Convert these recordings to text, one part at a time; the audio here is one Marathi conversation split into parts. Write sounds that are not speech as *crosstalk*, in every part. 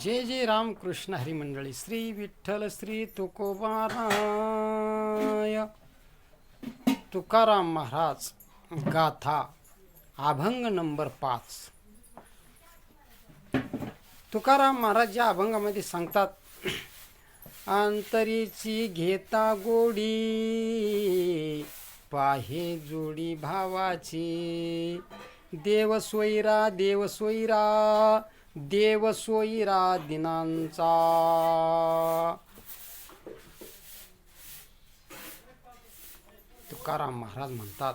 जय जय राम कृष्ण श्री विठ्ठल श्री तुकोबाराय. तुकाराम महाराज गाथा अभंग नंबर पाच. तुकाराम महाराज या अभंगामध्ये सांगतात अंतरीची घेता गोडी पाहे जोडी भावाची. देवस्वैरा देवस्वैरा देवसोयीरा दिनांचा. तुकाराम महाराज म्हणतात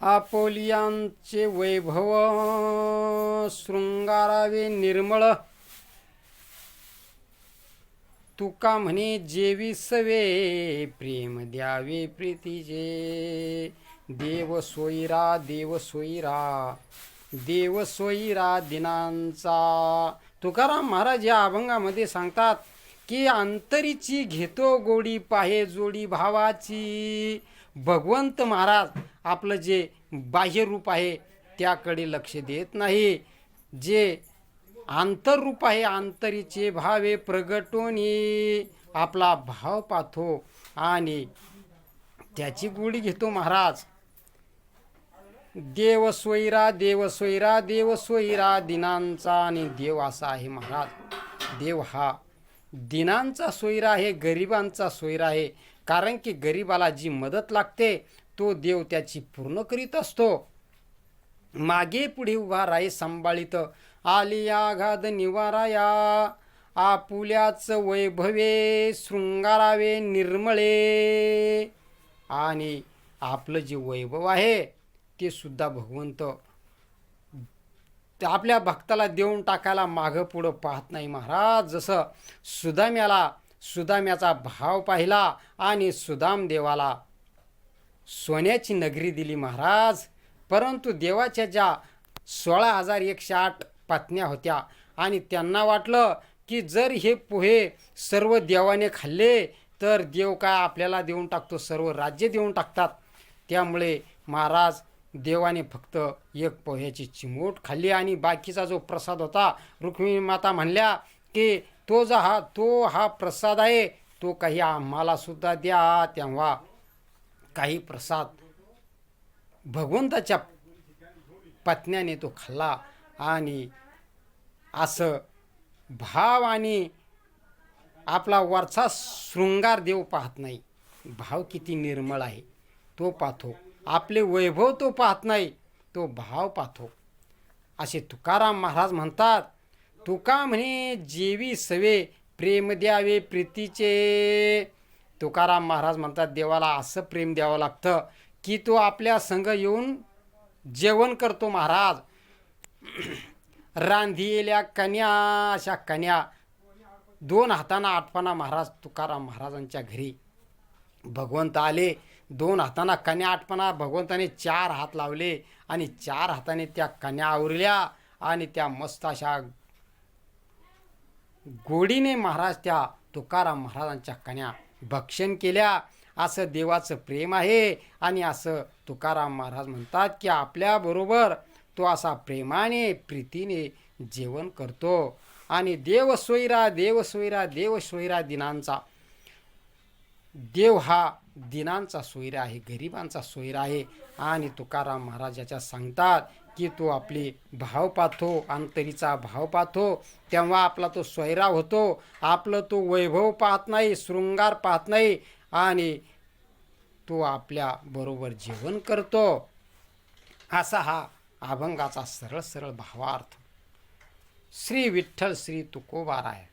आपोलियांचे वैभव शृंगारावे निर्मळ. तुका म्हणे जेवी सवे प्रेम द्यावे प्रीतीचे. देव सोयीरा देव सोयीरा देवसोईरा दिनांचा. तुकाराम महाराज या अभंगामध्ये सांगतात की अंतरीची घेतो गोडी पाहे जोडी भावाची. भगवंत महाराज आपलं जे बाह्य रूप आहे त्याकडे लक्ष देत नाही. जे आंतररूप आहे आंतरीचे भावे प्रगटोनी. आपला भाव पाहतो आणि त्याची गोडी घेतो महाराज. देव सोयरा देव सोयरा देव दिनांचा आणि देव असा आहे महाराज. देव हा दिनांचा सोयरा आहे गरिबांचा सोयरा आहे. कारण की गरिबाला जी मदत लागते तो देव त्याची पूर्ण करीत असतो. मागे पुढे उभा राही संभाळीत. आली आघाद निवाराया आपुल्याच वैभवे शृंगारावे निर्मळे. आणि आपलं जे वैभव आहे ते सुद्धा भगवंत आपल्या भक्ताला देऊन टाकायला मागं पुढं पाहत नाही महाराज. जसं सुदाम्याला सुदाम्याचा भाव पाहिला आणि सुदाम देवाला सोन्याची नगरी दिली महाराज. परंतु देवाच्या ज्या सोळा हजार एकशे आठ पत्न्या होत्या आणि त्यांना वाटलं की जर हे पोहे सर्व देवाने खाल्ले तर देव काय आपल्याला देऊन टाकतो? सर्व राज्य देऊन टाकतात. त्यामुळे महाराज देवाने फक्त एक पोह्याची चिमूट खाल्ली आणि बाकीचा जो प्रसाद होता रुक्मिणी माता म्हणल्या की तो जा हा तो हा प्रसाद आहे. तो काही आम्हाला सुद्धा द्या. तेव्हा काही प्रसाद भगवंताच्या पत्न्याने तो खाल्ला आणि असं भाव आणि आपला वरचा शृंगार देव पाहत नाही. भाव किती निर्मळ आहे. तो पाहतो आपले वैभव तो पाहत नाही तो भाव पाहतो. असे तुकाराम महाराज म्हणतात तुका म्हणे जेवी सवे प्रेम द्यावे प्रीतीचे. तुकाराम महाराज म्हणतात देवाला असं प्रेम द्यावं लागतं की तो आपल्या संघ येऊन जेवण करतो महाराज. *clears throat* रांधिलेल्या कन्या अशा कन्या दोन हाताना आठपाना महाराज तुकाराम महाराजांच्या घरी. भगवंत आले दोन हाताना कन्या आठपणा भगवंताने चार हात लावले आणि चार हाताने त्या कन्या आवरल्या आणि त्या मस्त अशा गोडीने महाराज त्या तुकाराम महाराजांच्या कन्या भक्षण केल्या. असं देवाचं प्रेम आहे आणि असं तुकाराम महाराज म्हणतात की आपल्याबरोबर तो असा प्रेमाने प्रीतीने जेवण करतो. आणि देव सोयरा देव सोयरा देव सोयरा दिनांचा देव हा दिनांचा सोयरा आहे गरिबांचा सोयरा आहे. आणि तुकाराम महाराजाच्या सांगतात की तो आपली भाव पाहतो अंतरीचा भाव पाहतो तेव्हा आपला तो सोयरा होतो. आपलं तो वैभव पाहत नाही शृंगार पाहत नाही. आणि तो आपल्या बरोबर जेवण करतो. असा हा अभंगाचा सरळ सरळ भावार्थ. श्री विठ्ठल श्री तुकोबाराय.